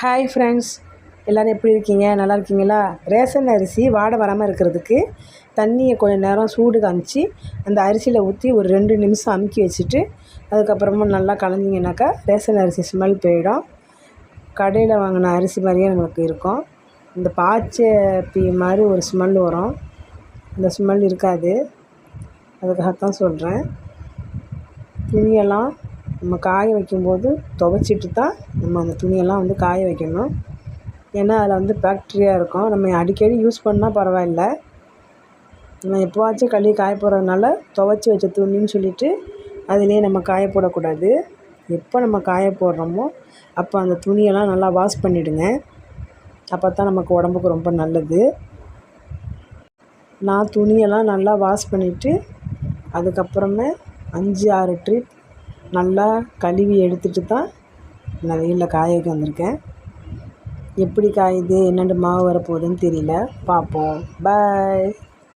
Hi friends எல்லோரும் எப்படி இருக்கீங்க? நல்லா இருக்கீங்களா? ரேஷன் அரிசி வாடை வராமல் இருக்கிறதுக்கு தண்ணியை கொஞ்சம் நேரம் சூடு காமிச்சு அந்த அரிசியில் ஊற்றி ஒரு ரெண்டு நிமிஷம் அமுக்கி வச்சுட்டு அதுக்கப்புறமா நல்லா கலந்திங்கனாக்கா ரேஷன் அரிசி ஸ்மெல் போயிடும். கடையில் வாங்கின அரிசி மாதிரியே நம்மளுக்கு இருக்கும். இந்த பாய்ச்ச பீ மாதிரி ஒரு ஸ்மெல் வரும். அந்த ஸ்மெல் இருக்காது. அதுக்காகத்தான் சொல்கிறேன் துணியெல்லாம் நம்ம காய வைக்கும்போது துவைச்சிட்டு தான் நம்ம அந்த துணியெல்லாம் வந்து காய வைக்கணும். ஏன்னா அதில் வந்து பேக்டீரியா இருக்கும். நம்ம அடிக்கடி யூஸ் பண்ணால் பரவாயில்ல. நம்ம எப்போவாச்சும் கழுவி காய போடுறதுனால துவைச்சி வச்ச துணின்னு சொல்லிவிட்டு அதிலே நம்ம காய போடக்கூடாது. எப்போ நம்ம காய போடுறோமோ அப்போ அந்த துணியெல்லாம் நல்லா வாஷ் பண்ணிவிடுங்க அப்போ தான் நமக்கு உடம்புக்கு ரொம்ப நல்லது. நான் துணியெல்லாம் நல்லா வாஷ் பண்ணிவிட்டு அதுக்கப்புறமே அஞ்சு ஆறு ட்ரிப் நல்லா கழுவி எடுத்துட்டு தான் நான் வெயிலில் காய வைக்க வந்திருக்கேன். எப்படி காயுது? என்னென்ன மாவு வரப்போகுதுன்னு தெரியல. பார்ப்போம். பாய்